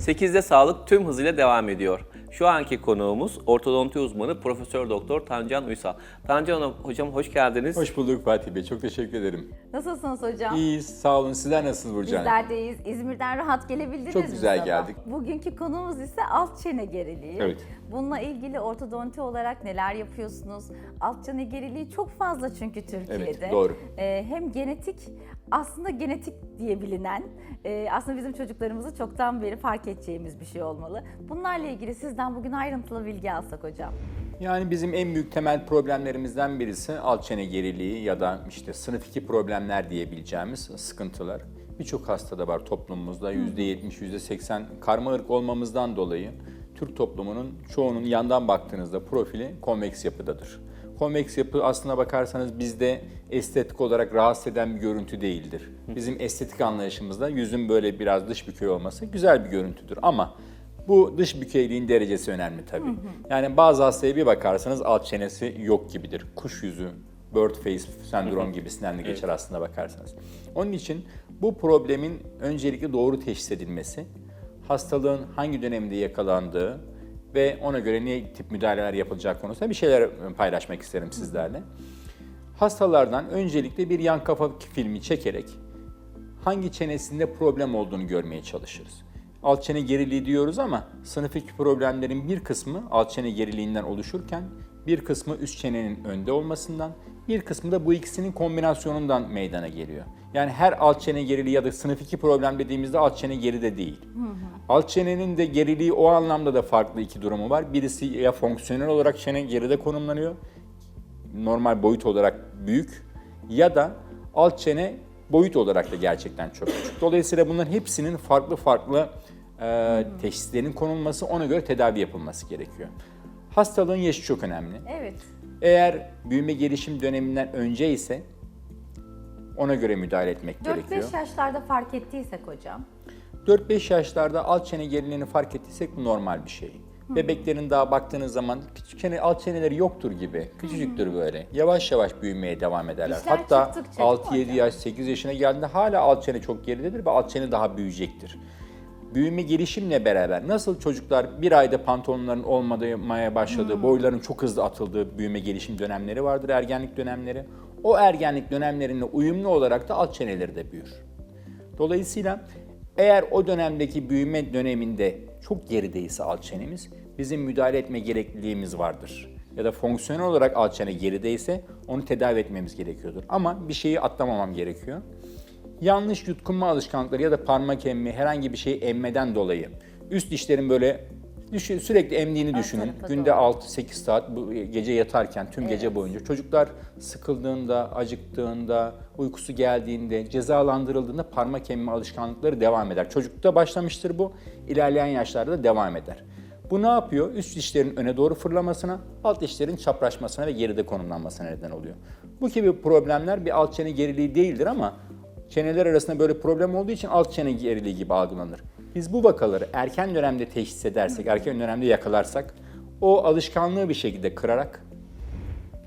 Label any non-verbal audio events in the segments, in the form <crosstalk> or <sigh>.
8'de sağlık tüm hızıyla devam ediyor. Şu anki konuğumuz ortodonti uzmanı Profesör Doktor Tancan Uysal. Tancan Hanım, hocam hoş geldiniz. Hoş bulduk Fatih Bey. Çok teşekkür ederim. Nasılsınız hocam? İyiyiz. Sağ olun. Sizler nasılsınız Burcu Hanım? Bizler deyiz. İzmir'den rahat gelebildiniz Çok güzel sabah? geldik. Bugünkü konumuz ise alt çene geriliği. Evet. Bununla ilgili ortodonti olarak neler yapıyorsunuz? Alt çene geriliği çok fazla çünkü Türkiye'de. Evet, doğru. Ee, hem genetik, aslında genetik diye bilinen, e, aslında bizim çocuklarımızı çoktan beri fark edeceğimiz bir şey olmalı. Bunlarla ilgili sizden bugün ayrıntılı bilgi alsak hocam. Yani bizim en büyük temel problemlerimizden birisi alt çene geriliği ya da işte sınıf 2 problemler diyebileceğimiz sıkıntılar. Birçok hastada var toplumumuzda. %70, %80 karma ırk olmamızdan dolayı Türk toplumunun çoğunun yandan baktığınızda profili konveks yapıdadır. Konveks yapı aslına bakarsanız bizde estetik olarak rahatsız eden bir görüntü değildir. Bizim estetik anlayışımızda yüzün böyle biraz dış bükey olması güzel bir görüntüdür ama bu dış bükeyliğin derecesi önemli tabii. Yani bazı hastaya bir bakarsanız alt çenesi yok gibidir. Kuş yüzü, bird face sendrom gibisinden de geçer aslında bakarsanız. Onun için bu problemin öncelikle doğru teşhis edilmesi, hastalığın hangi dönemde yakalandığı ve ona göre ne tip müdahaleler yapılacak konusunda bir şeyler paylaşmak isterim sizlerle. Hastalardan öncelikle bir yan kafa filmi çekerek hangi çenesinde problem olduğunu görmeye çalışırız. Alt çene geriliği diyoruz ama sınıf 2 problemlerin bir kısmı alt çene geriliğinden oluşurken bir kısmı üst çenenin önde olmasından, bir kısmı da bu ikisinin kombinasyonundan meydana geliyor. Yani her alt çene geriliği ya da sınıf 2 problem dediğimizde alt çene geride değil. Alt çenenin de geriliği o anlamda da farklı iki durumu var. Birisi ya fonksiyonel olarak çene geride konumlanıyor, normal boyut olarak büyük ya da alt çene boyut olarak da gerçekten çok küçük. Dolayısıyla bunların hepsinin farklı farklı e, teşhislerin konulması, ona göre tedavi yapılması gerekiyor. Hastalığın yaşı çok önemli. Evet. Eğer büyüme gelişim döneminden önce ise ona göre müdahale etmek gerekiyor. 4-5 yaşlarda fark ettiysek hocam. 4-5 yaşlarda alt çene geriliğini fark ettiysek bu normal bir şey. Bebeklerin daha baktığınız zaman küçük çene, alt çeneleri yoktur gibi. Küçücüktür böyle. Yavaş yavaş büyümeye devam ederler. Dişler Hatta çıktıkça değil mi 6-7 hocam? yaş, 8 yaşına geldiğinde hala alt çene çok geridedir ve alt çene daha büyüyecektir. Büyüme gelişimle beraber nasıl çocuklar bir ayda pantolonların olmaya başladığı, boyların çok hızlı atıldığı büyüme gelişim dönemleri vardır, ergenlik dönemleri. O ergenlik dönemlerine uyumlu olarak da alt çeneleri de büyür. Dolayısıyla eğer o dönemdeki büyüme döneminde çok gerideyse alt çenemiz bizim müdahale etme gerekliliğimiz vardır. Ya da fonksiyonel olarak alt çene gerideyse onu tedavi etmemiz gerekiyordur. Ama bir şeyi atlamamam gerekiyor. Yanlış yutkunma alışkanlıkları ya da parmak emme herhangi bir şey emmeden dolayı üst dişlerin böyle düşün, sürekli emdiğini düşünün. tarafa Günde doğru. 6-8 saat bu gece yatarken tüm gece boyunca çocuklar sıkıldığında, acıktığında, uykusu geldiğinde, cezalandırıldığında parmak emme alışkanlıkları devam eder. Çocukta başlamıştır bu, ilerleyen yaşlarda da devam eder. Bu ne yapıyor? Üst dişlerin öne doğru fırlamasına, alt dişlerin çapraşmasına ve geride konumlanmasına neden oluyor. Bu gibi problemler bir alt çene geriliği değildir ama çeneler arasında böyle problem olduğu için alt çene geriliği gibi algılanır. Biz bu vakaları erken dönemde teşhis edersek, erken dönemde yakalarsak o alışkanlığı bir şekilde kırarak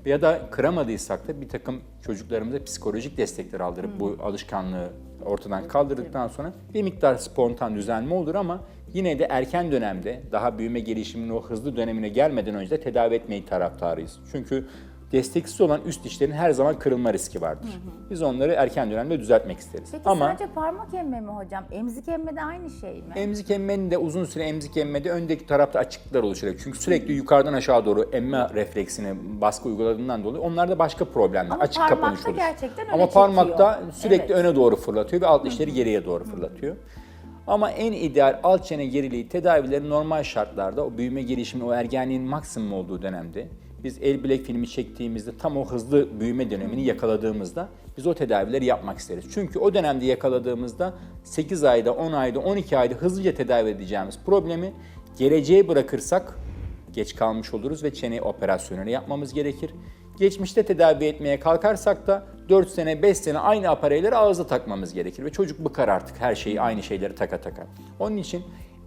ya da kıramadıysak da bir takım çocuklarımıza psikolojik destekler aldırıp bu alışkanlığı ortadan kaldırdıktan sonra bir miktar spontan düzelme olur ama yine de erken dönemde daha büyüme gelişiminin o hızlı dönemine gelmeden önce de tedavi etmeyi taraftarıyız. Çünkü desteksiz olan üst dişlerin her zaman kırılma riski vardır. Biz onları erken dönemde düzeltmek isteriz. Peki ama sadece parmak emme mi hocam? Emzik emme de aynı şey mi? Emzik emmenin de uzun süre emzik emmede öndeki tarafta açıklıklar oluşuyor. Çünkü sürekli yukarıdan aşağı doğru emme refleksine baskı uyguladığından dolayı onlarda başka problemler. Ama açık parmakta kapanış gerçekten öne Ama parmakta çekiyor. sürekli Evet. öne doğru fırlatıyor ve alt dişleri geriye doğru fırlatıyor. Ama en ideal alt çene geriliği tedavileri normal şartlarda o büyüme gelişimi, o ergenliğin maksimum olduğu dönemde biz el bilek filmi çektiğimizde tam o hızlı büyüme dönemini yakaladığımızda biz o tedavileri yapmak isteriz. Çünkü o dönemde yakaladığımızda 8 ayda, 10 ayda, 12 ayda hızlıca tedavi edeceğimiz problemi geleceğe bırakırsak geç kalmış oluruz ve çene operasyonunu yapmamız gerekir. Geçmişte tedavi etmeye kalkarsak da 4 sene 5 sene aynı apareyleri ağza takmamız gerekir ve çocuk bıkar artık her şeyi aynı şeyleri taka taka. Onun için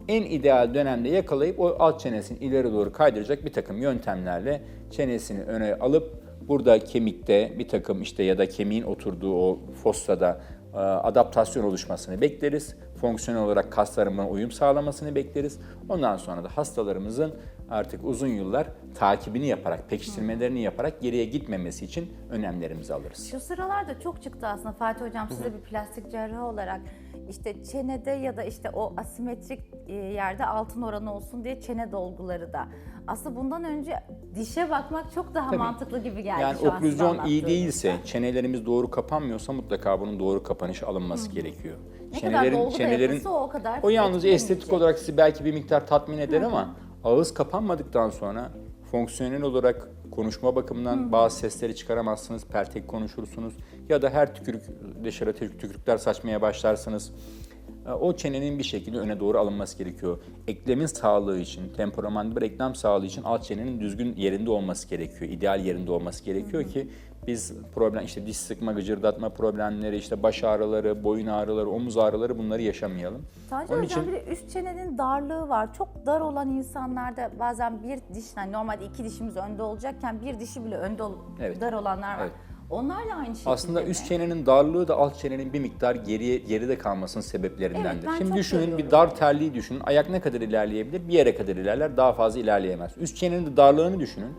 en ideal dönemde yakalayıp o alt çenesini ileri doğru kaydıracak bir takım yöntemlerle çenesini öne alıp burada kemikte bir takım işte ya da kemiğin oturduğu o fossada e, adaptasyon oluşmasını bekleriz. fonksiyonel olarak kaslarımın uyum sağlamasını bekleriz. Ondan sonra da hastalarımızın artık uzun yıllar takibini yaparak, pekiştirmelerini yaparak geriye gitmemesi için önlemlerimizi alırız. Şu sıralarda çok çıktı aslında Fatih Hocam size bir plastik cerrah olarak işte çenede ya da işte o asimetrik e, yerde altın oranı olsun diye çene dolguları da. Aslında bundan önce dişe bakmak çok daha Tabii. mantıklı gibi geldi Yani şu an oklüzyon iyi değilse, çenelerimiz doğru kapanmıyorsa mutlaka bunun doğru kapanışı alınması gerekiyor. Ne kadar dolgu da yapılsa o kadar o yalnızca estetik olarak sizi belki bir miktar tatmin eder ama ağız kapanmadıktan sonra fonksiyonel olarak konuşma bakımından bazı sesleri çıkaramazsınız, pertek konuşursunuz ya da her tükürük dışarı tük- tükürükler saçmaya başlarsınız. E, O çenenin bir şekilde öne doğru alınması gerekiyor. Eklemin sağlığı için, temporomandibular eklem sağlığı için alt çenenin düzgün yerinde olması gerekiyor. ideal yerinde olması gerekiyor ki biz problem işte diş sıkma, gıcırdatma problemleri, işte baş ağrıları, boyun ağrıları, omuz ağrıları bunları yaşamayalım. Sadece Onun hocam için- bir de üst çenenin darlığı var. Çok dar olan insanlarda bazen bir diş, yani normalde iki dişimiz önde olacakken bir dişi bile önde ol- Evet. dar olanlar var. Evet. Onlarla aynı şekilde Aslında üst çenenin darlığı da alt çenenin bir miktar geriye geride kalmasının sebeplerindendir. Evet, Şimdi düşünün görüyorum. bir dar terliği düşünün. Ayak ne kadar ilerleyebilir? Bir yere kadar ilerler, daha fazla ilerleyemez. Üst çenenin de darlığını düşünün.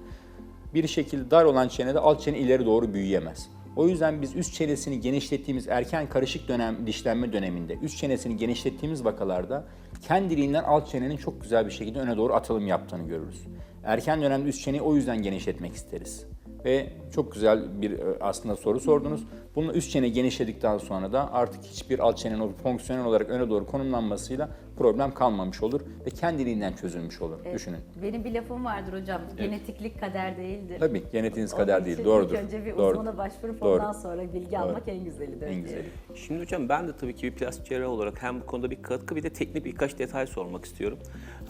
Bir şekilde dar olan çenede alt çene ileri doğru büyüyemez. O yüzden biz üst çenesini genişlettiğimiz erken karışık dönem dişlenme döneminde üst çenesini genişlettiğimiz vakalarda kendiliğinden alt çenenin çok güzel bir şekilde öne doğru atılım yaptığını görürüz. Erken dönemde üst çeneyi o yüzden genişletmek isteriz. Ve çok güzel bir e, aslında soru sordunuz. Bunun üst çene genişledikten sonra da artık hiçbir alt çenenin o fonksiyonel olarak öne doğru konumlanmasıyla problem kalmamış olur ve kendiliğinden çözülmüş olur. Düşünün. Benim bir lafım vardır hocam. Genetiklik kader değildir. Tabii genetiğiniz Onun kader değil. Doğrudur. İlk önce bir Doğrudur. uzmana başvurup Doğru. ondan sonra bilgi almak en güzelidir. En güzeli. Şimdi hocam ben de tabii ki bir plastik cerrah olarak hem bu konuda bir katkı bir de teknik birkaç detay sormak istiyorum.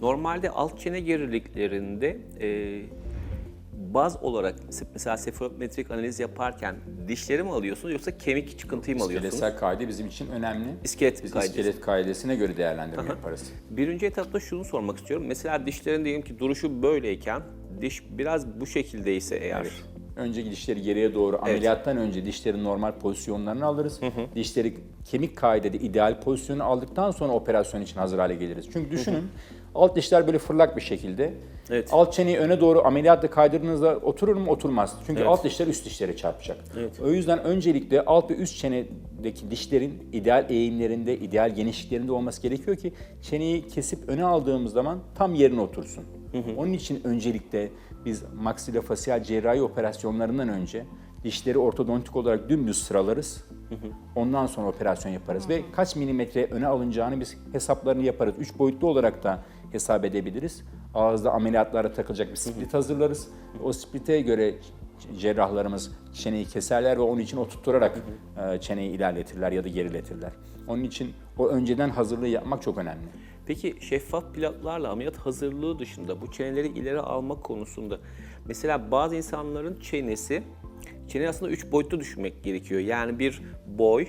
Normalde alt çene geriliklerinde e, baz olarak mesela sefalometrik analiz yaparken dişleri mi alıyorsunuz yoksa kemik çıkıntıyı mı alıyorsunuz? İskeletsel kaide bizim için önemli. İskelet Biz kaidesi. iskelet kaidesine göre değerlendirme yaparız. Birinci etapta şunu sormak istiyorum. Mesela dişlerin diyelim ki duruşu böyleyken diş biraz bu şekildeyse eğer Evet. Önce dişleri geriye doğru ameliyattan önce dişlerin normal pozisyonlarını alırız. Dişleri kemik kaidede ideal pozisyonu aldıktan sonra operasyon için hazır hale geliriz. Çünkü düşünün alt dişler böyle fırlak bir şekilde. Evet. Alt çeneyi öne doğru ameliyatla kaydırdığınızda oturur mu? Oturmaz. Çünkü Evet. alt dişler üst dişlere çarpacak. Evet. O yüzden öncelikle alt ve üst çenedeki dişlerin ideal eğimlerinde, ideal genişliklerinde olması gerekiyor ki çeneyi kesip öne aldığımız zaman tam yerine otursun. Onun için öncelikle biz maksilofasyal cerrahi operasyonlarından önce dişleri ortodontik olarak dümdüz sıralarız. Ondan sonra operasyon yaparız ve kaç milimetre öne alınacağını biz hesaplarını yaparız. Üç boyutlu olarak da hesap edebiliriz. Ağızda ameliyatlara takılacak bir split hazırlarız. O splite göre cerrahlarımız çeneyi keserler ve onun için oturtturarak e, çeneyi ilerletirler ya da geriletirler. Onun için o önceden hazırlığı yapmak çok önemli. Peki şeffaf plaklarla ameliyat hazırlığı dışında bu çeneleri ileri almak konusunda mesela bazı insanların çenesi çene aslında üç boyutlu düşünmek gerekiyor. Yani bir boy,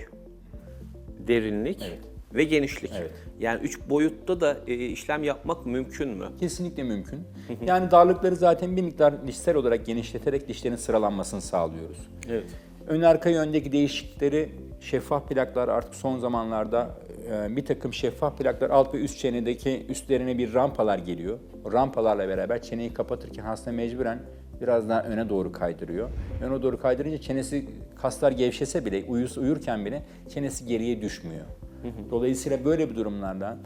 derinlik Evet. ve genişlik. Evet. Yani üç boyutta da e, işlem yapmak mümkün mü? Kesinlikle mümkün. Yani darlıkları zaten bir miktar dişsel olarak genişleterek dişlerin sıralanmasını sağlıyoruz. Evet. Ön arka yöndeki değişiklikleri şeffaf plaklar artık son zamanlarda bir takım şeffaf plaklar alt ve üst çenedeki üstlerine bir rampalar geliyor. O rampalarla beraber çeneyi kapatırken hasta mecburen biraz daha öne doğru kaydırıyor. Öne doğru kaydırınca çenesi kaslar gevşese bile uyus uyurken bile çenesi geriye düşmüyor. Dolayısıyla böyle bir durumlarda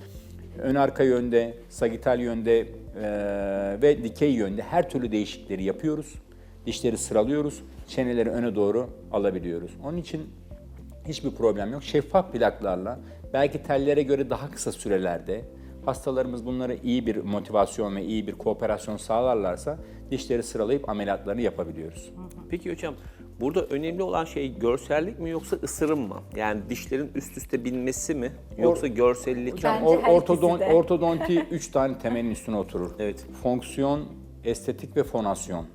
ön arka yönde, sagital yönde e, ve dikey yönde her türlü değişiklikleri yapıyoruz. Dişleri sıralıyoruz, çeneleri öne doğru alabiliyoruz. Onun için hiçbir problem yok. Şeffaf plaklarla belki tellere göre daha kısa sürelerde hastalarımız bunlara iyi bir motivasyon ve iyi bir kooperasyon sağlarlarsa dişleri sıralayıp ameliyatlarını yapabiliyoruz. Peki hocam burada önemli olan şey görsellik mi yoksa ısırım mı? Yani dişlerin üst üste binmesi mi yoksa görsellik mi? Bence Or- her ortodon- ikisi de. ortodonti <laughs> 3 tane temelin üstüne oturur. Evet. Fonksiyon, estetik ve fonasyon.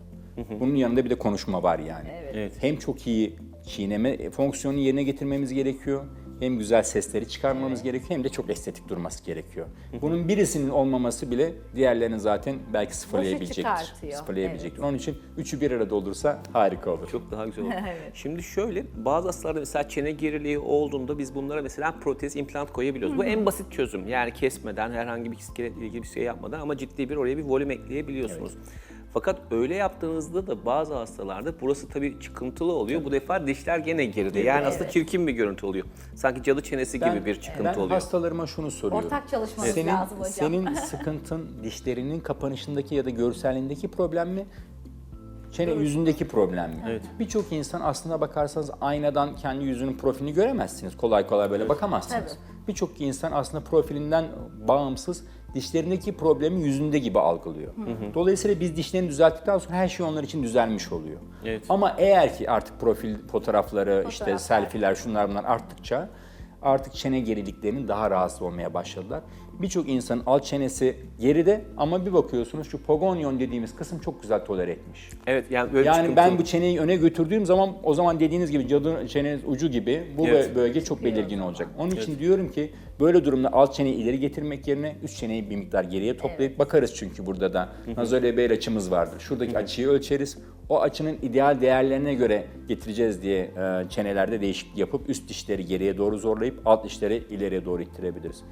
Bunun yanında bir de konuşma var yani. Evet. Hem çok iyi çiğneme fonksiyonunu yerine getirmemiz gerekiyor. Hem güzel sesleri çıkarmamız gerekiyor hem de çok estetik durması gerekiyor. Bunun birisinin olmaması bile diğerlerini zaten belki sıfırlayabilecektir. çıkartıyor, Sıfırlayabilecektir. Onun için üçü bir arada olursa harika olur. Çok daha güzel olur. <laughs> Evet. Şimdi şöyle bazı hastalarda mesela çene geriliği olduğunda biz bunlara mesela protez implant koyabiliyoruz. Bu en basit çözüm. Yani kesmeden herhangi bir iskeletle ilgili bir şey yapmadan ama ciddi bir oraya bir volüm ekleyebiliyorsunuz. Fakat öyle yaptığınızda da bazı hastalarda burası tabii çıkıntılı oluyor. Bu defa dişler gene geride. Yani aslında çirkin bir görüntü oluyor. Sanki cadı çenesi gibi bir çıkıntı ben oluyor. hastalarıma şunu soruyorum. Ortak çalışmamız senin, lazım hocam. Senin <laughs> sıkıntın dişlerinin kapanışındaki ya da görselliğindeki problem mi? Çene yüzündeki problem mi? Evet. Birçok insan aslına bakarsanız aynadan kendi yüzünün profilini göremezsiniz. Kolay kolay böyle bakamazsınız. Birçok insan aslında profilinden bağımsız dişlerindeki problemi yüzünde gibi algılıyor. Dolayısıyla biz dişlerini düzelttikten sonra her şey onlar için düzelmiş oluyor. Evet. Ama eğer ki artık profil fotoğrafları, işte Fotoğraflar. selfie'ler şunlar bunlar arttıkça artık çene geriliklerinin daha rahatsız olmaya başladılar. Birçok insanın alt çenesi geride ama bir bakıyorsunuz şu pogonyon dediğimiz kısım çok güzel tolere etmiş. Evet yani böyle Yani ben bu çeneyi öne götürdüğüm zaman o zaman dediğiniz gibi cadı çenenin ucu gibi bu Evet. bö- bölge çok belirgin olacak. Onun için diyorum ki böyle durumda alt çeneyi ileri getirmek yerine üst çeneyi bir miktar geriye toplayıp bakarız çünkü burada da nazolebel açımız vardır. Şuradaki açıyı ölçeriz. O açının ideal değerlerine göre getireceğiz diye e, çenelerde değişiklik yapıp üst dişleri geriye doğru zorlayıp alt dişleri ileriye doğru ittirebiliriz.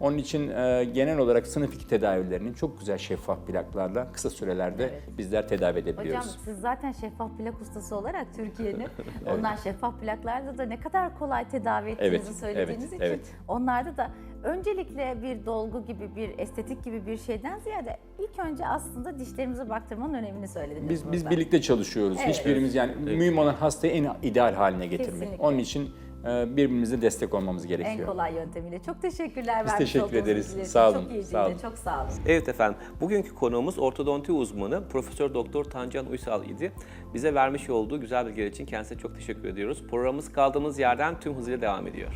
Onun için e, genel olarak sınıf 2 tedavilerinin çok güzel şeffaf plaklarla kısa sürelerde bizler tedavi edebiliyoruz. Hocam siz zaten şeffaf plak ustası olarak Türkiye'nin <laughs> ondan şeffaf plaklarda da ne kadar kolay tedavi ettiğinizi Evet, söylediğiniz evet, için evet. Onlarda da öncelikle bir dolgu gibi bir estetik gibi bir şeyden ziyade ilk önce aslında dişlerimize baktırmanın önemini söylediniz Biz biz burada. birlikte çalışıyoruz. Evet. Hiçbirimiz yani mühim olan hastayı en ideal haline getirmek. Kesinlikle. Onun için e, birbirimize destek olmamız en gerekiyor. kolay yöntemiyle. Çok teşekkürler. Biz teşekkür ederiz. bilgiler için. Sağ Çok olun, iyiydi. sağ olun. Çok sağ olun. Evet efendim. Bugünkü konuğumuz ortodonti uzmanı Profesör Doktor Tancan Uysal idi. Bize vermiş olduğu güzel bilgiler için kendisine çok teşekkür ediyoruz. Programımız kaldığımız yerden tüm hızıyla devam ediyor.